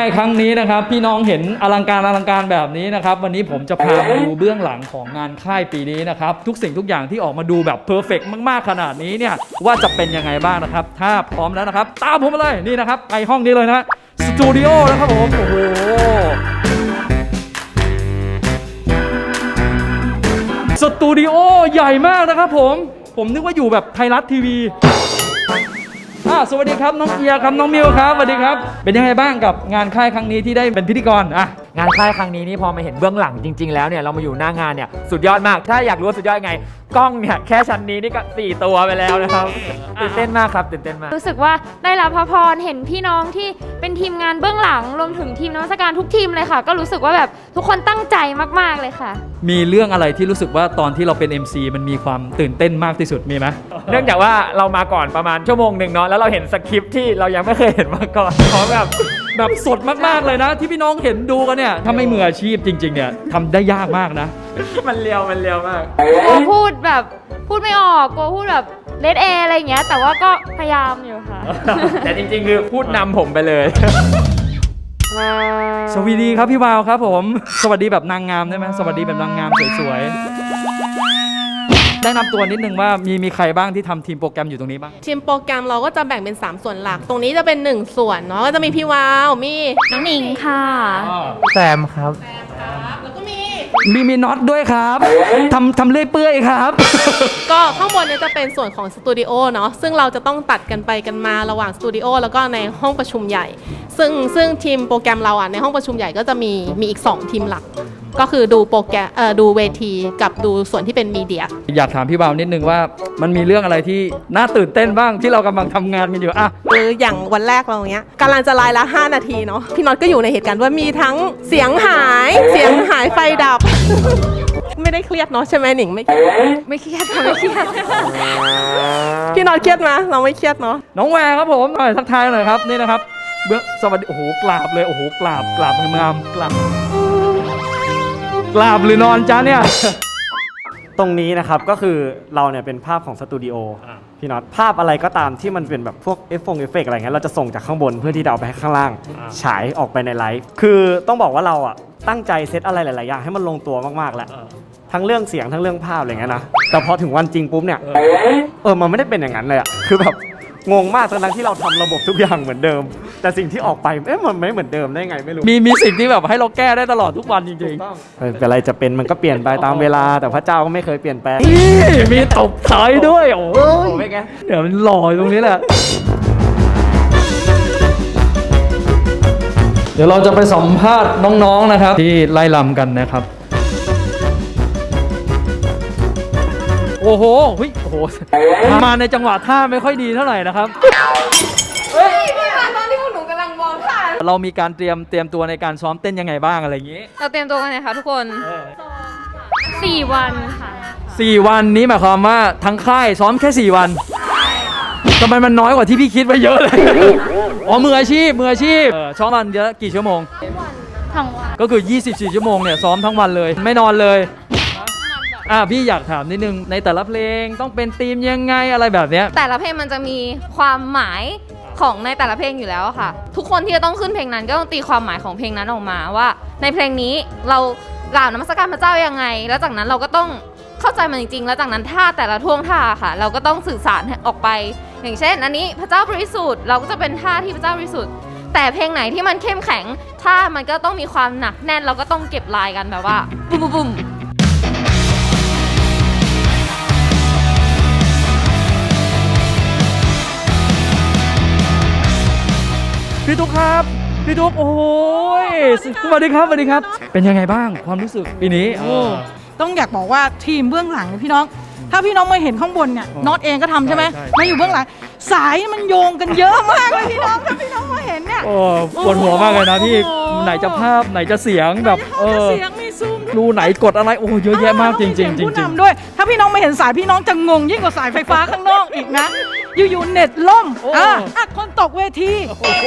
ายครั้งนี้นะครับ พี่น้องเห็นอลังการอลังการแบบนี้นะครับ วันนี้ผมจะพามาดูเบื้องหลังของงานค่ายปีนี้นะครับ ทุกสิ่งทุกอย่างที่ออกมาดูแบบเพอร์เฟกมากๆขนาดนี้เนี่ยว่าจะเป็นยังไงบ้างนะครับ ถ้าพร้อมแล้วนะครับ ตามผมมาเลยนี่นะครับไปห้องนี้เลยนะสตูดิโอนะครับผมโอ้โหสตูดิโอใหญ่มากนะครับผม ผมนึกว่าอยู่แบบไทยรัฐทีวี สวัสดีครับน้องเอียครับน้องมิวครับสวัสดีครับ เป็นยังไงบ้างกับงานค่ายครั้งนี้ที่ได้เป็นพิธีกรอะงานค่ายครั้งนี้นี่พอมาเห็นเบื้องหลังจริง ๆ แล้วเนี่ยเรามาอยู่หน้างานเนี่ยสุดยอดมาก ถ้าอยากรู้ว่าสุดยอดยังไง กล้องเนี่ยแค่ชั้นนี้นี่ก็สี่ตัวไปแล้วนะครับตื่นเต้นมากครับตื่นเต้นมาก รู้สึกว่าได้รับพระพรเห็นพี่น้องที่เป็นทีมงานเบื้องหลังรวมถึงทีมนวัตการทุกทีมเลยค่ะ ก็รู้สึกว่าแบบทุกคนตั้งใจมากๆเลยค่ะ มีเรื่องอะไรที่รู้สึกว่าตอนที่เราเป็น MC มันมีความตื่นเต้นมากที่สุดมีไหมเนื่องจากว่าเรามาก่อนประมาณชั่วโมงหนึ่งเนาะแล้วเราเห็นสคริปต์ที่เรายังไม่เคยเห็นมาก่อนเพราะแบบ แบบสดมากๆเลยนะ ที่พี่น้องเห็นดูกันเนี่ยถ้าไม่มืออาชีพจริง ๆ เนี่ยทำได้ยากมากนะ มันเลียวมันเลียวมาก กลัวพูดแบบพูดไม่ออกกลัวพูดแบบเลดเออะไรอย่างเงี้ย แต่ว่าก็พยายามอยู่ค่ะ แต่จริงๆ คือพูดนำผมไปเลย สวัสดีครับพี่วาวครับผม สวัสดีแบบนางงามได้ไหมสวัสดีแบบนางงามสวยๆ แนะนำตัวนิดนึงว่ามีมีใครบ้างที่ทำทีมโปรแกรมอยู่ตรงนี้บ้าง ทีมโปรแกรมเราก็จะแบ่งเป็น 3 ส่วนหลัก ตรงนี้จะเป็น 1 ส่วนเนาะก็จะมีพี่วาวมีน้องหนิงค่ะ แซมครับ แล้วก็มี มีมีน็อตด้วยครับทำทำเลื่อยเปื่อยครับ ก็ข้างบนเนี่ยจะเป็นส่วนของสตูดิโอเนาะซึ่งเราจะต้องตัดกันไปกันมาระหว่างสตูดิโอแล้วก็ในห้องประชุมใหญ่ ซึ่งซึ่งทีมโปรแกรมเราอะในห้องประชุมใหญ่ก็จะมีมีอีก 2 ทีมหลัก ก็คือดูโปรแกรมเอ่อดูเวทีกับดูส่วนที่เป็นมีเดีย อยากถามพี่วาวนิดนึงว่ามันมีเรื่องอะไรที่น่าตื่นเต้นบ้างที่เรากำลังทำงานกันอยู่อะ หรืออย่างวันแรกเราเนี้ยกำลังจะไลน์ละ 5 นาทีเนาะพี่น็อตก็อยู่ในเหตุการณ์ว่ามีทั้งเสียงหาย เสียงหายไฟดับ ไม่ได้เครียดเนาะใช่ไหมหนิงไม่เครียดไม่เครียดค่ะไม่เครียด พี่น็อตเครียดไหมเราไม่เครียดเนาะ น้องแวร์ครับผมหน่อยทักทายหน่อยครับนี่นะครับเบื้องสวัสดีโอ้โหกราบเลยโอ้โหกราบกราบงามๆกราบ กราบหรือนอนจ้าเนี่ย ตรงนี้นะครับก็คือเราเนี่ยเป็นภาพของสตูดิโออ่า พี่น็อตภาพอะไรก็ตามที่มันเป็นแบบพวกเอฟฟงเอฟเฟกอะไรเงี้ยเราจะส่งจากข้างบนเพื่อที่จะเอาไปให้ข้างล่าง ฉายออกไปในไลฟ์คือต้องบอกว่าเราอะตั้งใจเซตอะไรหลาย ๆ อย่างให้มันลงตัวมาก ๆแหละทั้งเรื่องเสียงทั้งเรื่องภาพอะไรเงี้ยนะ แต่พอถึงวันจริงปุ๊บเนี่ย เออ มันไม่ได้เป็นอย่างนั้นเลยอะคือแบบงงมากทั้งๆที่เราทำระบบทุกอย่างเหมือนเดิม แต่สิ่งที่ออกไปเอ๊ะมันไม่เหมือนเดิมได้ไงไม่รู้มีมีสิ่งที่แบบให้เราแก้ได้ตลอดทุกวันจริงเออเป็นอะไรจะเป็นมันก็เปลี่ยนไปตามเวลาแต่พระเจ้าก็ไม่เคยเปลี่ยนแปลงๆนี่มีตบท้ายด้วยโอ้โอ้ยไม่ไงเดี๋ยวมันหล่ออยู่ตรงนี้แหละ เดี๋ยวเราจะไปสัมภาษณ์น้องๆนะครับ ที่ไล่ลำกันนะครับ โอ้โหเฮ้ยโอ้โห มาในจังหวะท่าไม่ค่อยดีเท่าไหร่นะครับ ตอนที่พวกหนูกำลังมองค่ะ เรามีการเตรียมเตรียมตัวในการซ้อมเต้นยังไงบ้างอะไรอย่างนี้เราเตรียมตัวกันนะคะทุกคนสี่วันค่ะ สี่วันนี้หมายความว่าทั้งค่ายซ้อมแค่สี่วันทำไมมันน้อยกว่าที่พี่คิดไว้เยอะเลย อ๋อมืออาชีพมืออาชีพเออซ้อมวันเยอะกี่ชั่วโมง ทั้งวัน ก็คือ 24 ชั่วโมงเนี่ยซ้อมทั้งวันเลย ไม่นอนเลย อะพี่อยากถามนิดนึงในแต่ละเพลงต้องเป็นธีมยังไงอะไรแบบเนี้ย แต่ละเพลงมันจะมีความหมาย ของในแต่ละเพลงอยู่แล้วค่ะ ทุกคนที่จะต้องขึ้นเพลงนั้น ก็ต้องตีความหมายของเพลงนั้นออกมาว่า ในเพลงนี้เรากล่าวนมัสการพระเจ้ายังไง แล้วจากนั้นเราก็ต้องเข้าใจมันจริงๆ แล้วจากนั้นท่าแต่ละท่วงท่าค่ะ เราก็ต้องสื่อสารออกไป อย่างเช่น อันนี้พระเจ้าบริสุทธิ์เราก็จะเป็นท่าที่พระเจ้าบริสุทธิ์แต่เพลงไหนที่มันเข้มแข็งท่ามันก็ต้องมีความหนักแน่นเราก็ต้องเก็บลายกันแบบว่าบุ้มบุ้ม พี่ทุกครับ พี่ทุกโอ้ยสวัสดีครับสวัสดีครับ เป็นยังไงบ้างความรู้สึกปีนี้โอ้ต้องอยากบอกว่าทีมเบื้องหลังเนี่ยพี่น้อง ถ้าพี่น้องมาเห็นข้างบนเนี่ยอ๋อน็อตเองก็ทำใช่ไหมใช่ใช่มาอยู่เบื้องหลัง สายมันโยงกันเยอะมากเลยพี่น้องถ้าพี่น้องมาเห็นเนี่ยโอ้ปวดหัวมากเลยนะพี่โอ้โหไหนจะภาพไหนจะเสียงแบบเอมีอเสียงมีซูมรูไหนกดอะไรโอ้เยอะแยะมากจริงๆจริงผู้จริงนำด้วย ถ้าพี่น้องมาเห็นสายพี่น้องจะงงยิ่งกว่าสายไฟฟ้าข้างนอกอีกนะ อยู่ๆเน็ตล่มโอ้อะอะคนตกเวที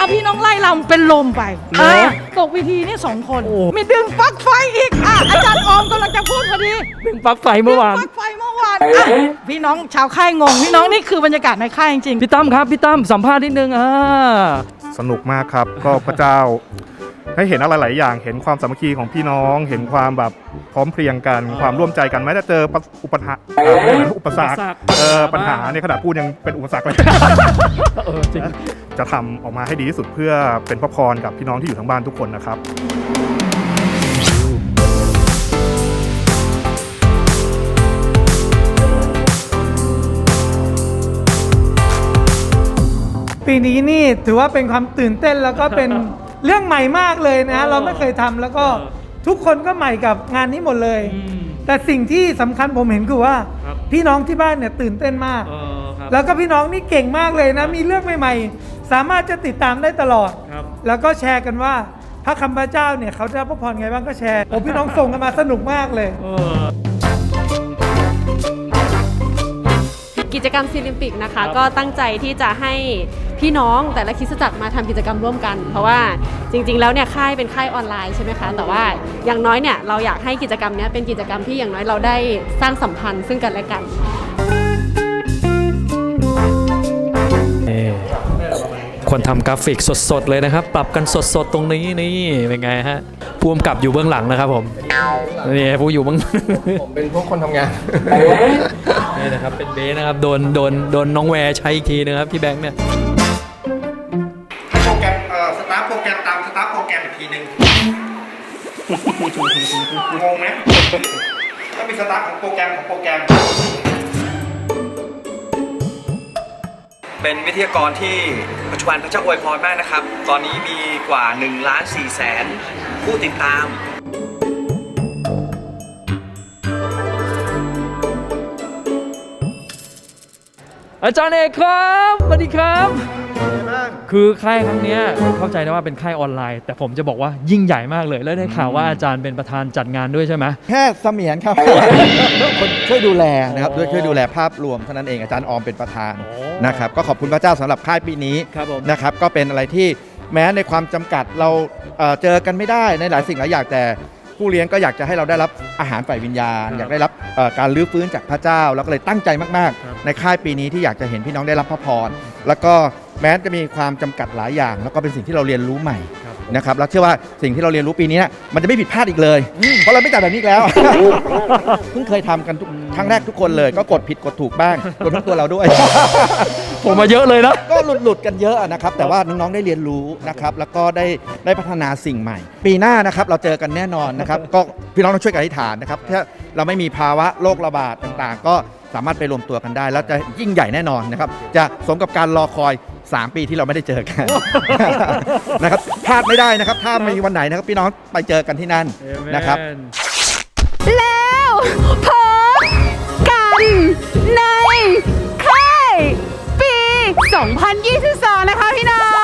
อะพี่น้องไล่ลำเป็นลมไปเหรออะตกเวทีนี่สองคน โอ้ มีดึงปลั๊กไฟอีกอะอาจารย์ออมกำลังจะพูดพอดีดึงปลั๊กไฟเมื่อวานดึงปลั๊กไฟเมื่อวานอะพี่น้องชาวค่ายงง พี่น้องนี่คือบรรยากาศในค่ายจริงๆ พี่ตั้มครับ พี่ตั้มสัมภาษณ์นิดนึงอ่า สนุกมากครับ ก็พระเจ้า ให้เห็นอะไรหลายอย่าง เห็นความสามัคคีของพี่น้อง เห็นความแบบพร้อมเพรียงกัน ความร่วมใจกันแม้จะเจออุปสรรคเอ่ออุปสรรคเออปัญหาในขณะพูดยังเป็นอุปสรรคเลยเออจริงจะทำออกมาให้ดีที่สุดเพื่อเป็นพระพรกับพี่น้องที่อยู่ทั้งบ้านทุกคนนะครับปีนี้นี่ถือว่าเป็นความตื่นเต้นแล้วก็เป็น เรื่องใหม่มากเลยนะ เออเราไม่เคยทำแล้วก็เออ ทุกคนก็ใหม่กับงานนี้หมดเลย อืม แต่สิ่งที่สำคัญผมเห็นคือว่า ครับ พี่น้องที่บ้านเนี่ยตื่นเต้นมาก เออครับ แล้วก็พี่น้องนี่เก่งมากเลยนะ มีเรื่องใหม่ ๆ สามารถจะติดตามได้ตลอด ครับ แล้วก็แชร์กันว่าพระคำพระเจ้าเนี่ยเขาได้รับพระพรไงบ้างก็แชร์โอ้พี่น้องส่งกันมาสนุกมากเลย เออ กิจกรรมซีลิมปิกนะครัคะ บก็ตั้งใจที่จะให้ พี่น้องแต่ละคริสตจักรมาทำกิจกรรมร่วมกัน เพราะว่าจริง ๆ แล้วเนี่ยค่ายเป็นค่ายออนไลน์ใช่ไหมคะ แต่ว่าอย่างน้อยเนี่ยเราอยากให้กิจกรรมเนี้ยเป็นกิจกรรมที่อย่างน้อยเราได้สร้างสัมพันธ์ซึ่งกันและกันนี่คนทำกราฟิกสดๆเลยนะครับ ปรับกันสดๆตรงนี้นี่เป็นไงฮะผู้กำกับอยู่เบื้องหลังนะครับผมนี่ผู้อยู่เบื้องผมเป็นพวกคนทำงานนี่นะครับเป็นเบสนะครับโดนโดนโดนน้องแวร์ใช้อีกทีนะครับพี่แบงค์เนี่ย งงไหมก็มีสตาร์ทของโปรแกรมของโปรแกรม เป็นวิทยากรที่ปัจจุบันพระเจ้าอวยพรมากนะครับ ตอนนี้มีกว่า1ล้าน4แสนผู้ติดตาม อาจารย์เอกครับสวัสดีครับ คือค่ายครั้งเนี้ยเข้าใจนะว่าเป็นค่ายออนไลน์ แต่ผมจะบอกว่ายิ่งใหญ่มากเลย แล้วได้ข่าวว่าอาจารย์เป็นประธานจัดงานด้วยใช่ไหม แค่เสมียนครับ คนช่วยดูแลนะครับด้วยช่วยดูแลภาพรวมเท่านั้นเองอาจารย์ออมเป็นประธานนะครับก็ขอบคุณพระเจ้าสำหรับค่ายปีนี้ครับผม นะครับก็เป็นอะไรที่แม้ในความจำกัดเราเอ่อเจอกันไม่ได้ในหลายสิ่งหลายอย่างแต่ผู้เลี้ยงก็อยากจะให้เราได้รับอาหารฝ่ายวิญญาณ อยากได้รับเอ่อการลื้อฟื้นจากพระเจ้า แล้วก็เลยตั้งใจมาก ครับๆ ในค่ายปีนี้ที่อยากจะเห็นพี่น้องได้รับพระพร แล้วก็แม้จะมีความจำกัดหลายอย่าง แล้วก็เป็นสิ่งที่เราเรียนรู้ใหม่ครับนะครับแล้วเชื่อว่าสิ่งที่เราเรียนรู้ปีนี้มันจะไม่ผิดพลาดอีกเลย เพราะเราไม่จัดแบบนี้อีกแล้วเพิ่งเคยทำกันทุกครั้งแรกทุกคนเลย ก็กดผิดกดถูกบ้างรวมทั้งตัวเราด้วย ผมมาเยอะเลยนะ ก็หลุดหลุดๆกันเยอะนะครับ แต่ว่าน้องๆได้เรียนรู้นะครับ แล้วก็ได้ได้พัฒนาสิ่งใหม่ ปีหน้านะครับเราเจอกันแน่นอนนะครับ ก็พี่น้องต้องช่วยกันอธิษฐานนะครับถ้าเราไม่มีภาวะโรคระบาดต่าง ๆ ก็ สามารถไปรวมตัวกันได้ แล้วจะยิ่งใหญ่แน่นอนนะครับ จะสมกับการรอคอย 3 ปีที่เราไม่ได้เจอกัน นะครับพลาดไม่ได้นะครับ ถ้ามีวันไหนนะครับพี่น้องไปเจอกันที่นั่นนะครับ แล้วพบกันในค่ายปี 2022 นะคะพี่น้อง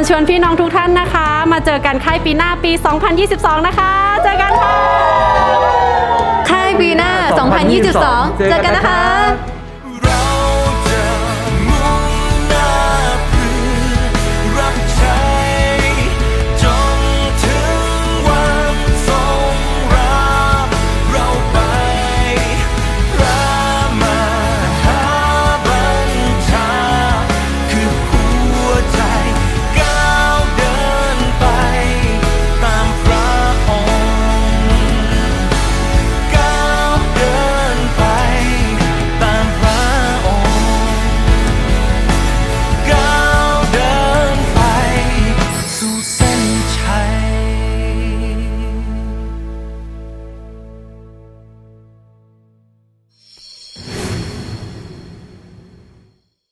ญชวนพี่น้องทุกท่านนะคะ มาเจอกันค่ายปีหน้าปี 2022 นะคะ เจอกันค่ะ ค่ายปีหน้า 2022 เจอกันนะคะ